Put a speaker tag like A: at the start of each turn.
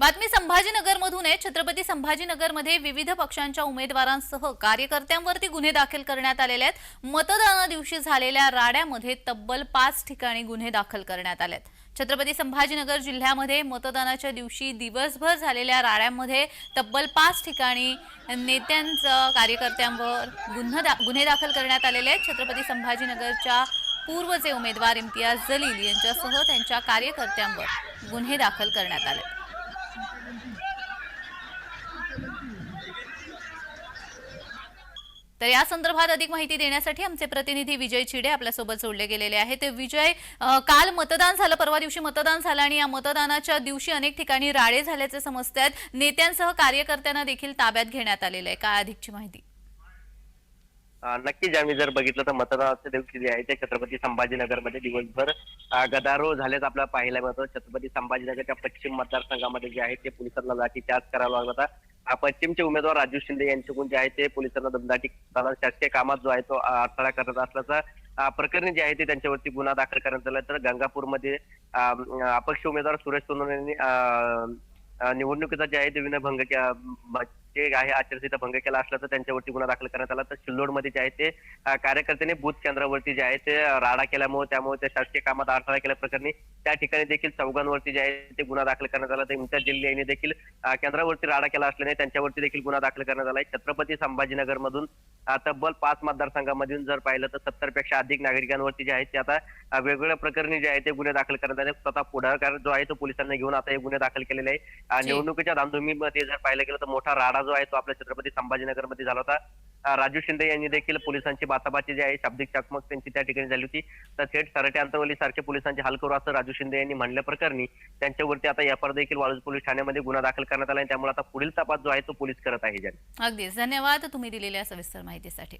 A: बातमी संभाजीनगरमधून आहे. छत्रपती संभाजीनगरमध्ये विविध पक्षांच्या उमेदवारांसह कार्यकर्त्यांवरती गुन्हे दाखल करण्यात आलेले आहेत. मतदाना दिवशी झालेल्या राड्यामध्ये तब्बल पाच ठिकाणी गुन्हे दाखल करण्यात आले आहेत छत्रपती संभाजीनगर जिल्ह्यामध्ये मतदानाच्या दिवशी दिवसभर झालेल्या राड्यांमध्ये तब्बल पाच ठिकाणी नेत्यांचं कार्यकर्त्यांवर गुन्हा दा- गुन्हे दाखल करण्यात आलेले आहेत. छत्रपती संभाजीनगरच्या पूर्वचे उमेदवार इम्तियाज जलील यांच्यासह त्यांच्या कार्यकर्त्यांवर गुन्हे दाखल करण्यात आले तर या संदर्भात अधिक माहिती देण्यासाठी आमचे प्रतिनिधी विजय चिडे आपल्यासोबत जोडले गेलेले आहेत. ते विजय काल मतदान झालं परवा दिवशी मतदान झालं आणि या मतदानाच्या दिवशी अनेक ठिकाणी राडे झाल्याचे समजत आहेत नेत्यांसह कार्यकर्त्यांना देखील ताब्यात घेण्यात आलेलं आहे. काय अधिकची माहिती?
B: नक्कीच आम्ही जर बघितलं तर मतदानाच्या दिवशी जे आहे ते छत्रपती संभाजीनगरमध्ये दिवसभर गदारोळ झाल्याचं आपल्याला पाहायला मिळतं. छत्रपती संभाजीनगरच्या पश्चिम मतदारसंघामध्ये जे आहे ते पोलिसांना लाठीचार्ज करावा लागला होता. पश्चिमचे उमेदवार राजू शिंदे यांच्याकडून जे आहे ते पोलिसांना दमदाटी करताना शासकीय कामात जो आहे तो अडथळा करत असल्याचा प्रकरणी जे आहे ते त्यांच्यावरती गुन्हा दाखल करण्यात आला. तर गंगापूरमध्ये अपक्ष उमेदवार सुरेश सोनवणे यांनी निवडणुकीचा जे आहे ते विनयभंग जे आहे आचारसंहिता भंग केला असल्याचं त्यांच्यावरती गुन्हा दाखल करण्यात आला. तर सिल्लोडमध्ये जे आहे ते कार्यकर्त्यांनी बूथ केंद्रावरती जे आहे ते राडा केल्यामुळे त्यामुळे त्या शासकीय कामात अडथळा केल्याप्रकरणी त्या ठिकाणी देखील चौघांवरती जे आहे ते गुन्हा दाखल करण्यात आला. तर इम्तियाज यांनी देखील केंद्रावरती राडा केला असल्याने त्यांच्यावरती देखील गुन्हा दाखल करण्यात आला. आहे छत्रपती संभाजीनगर मधून तब्बल पाच मतदारसंघामधून जर पाहिलं तर सत्तरपेक्षा अधिक नागरिकांवरती जे आहे ते आता वेगवेगळ्या प्रकरणी जे आहे ते गुन्हे दाखल करण्यात आले. स्वतः पुढाकार जो आहे तो पोलिसांना घेऊन आता हे गुन्हे दाखल केलेले आहे. निवडणुकीच्या धामधुमीमध्ये जर पाहिलं गेलं तर मोठा राडा जो आहे तो आपल्या छत्रपती संभाजीनगरमध्ये झाला होता. राजू शिंदे यांनी देखील पोलिसांची बाचाबाची जी आहे शाब्दिक चकमक त्यांची त्या ठिकाणी झाली होती. तर थेट सरटे अंतरवली सारखे पोलिसांचे हाल करू असं राजू शिंदे यांनी म्हणल्या प्रकरणी. त्यांच्यावरती आता यापर देखील वाळूज पोलीस ठाण्यामध्ये गुन्हा दाखल करण्यात आला आहे त्यामुळे आता पुढील तपास जो आहे तो पोलीस करत आहे जन
A: अगदीच. धन्यवाद तुम्ही दिलेल्या सविस्तर माहितीसाठी.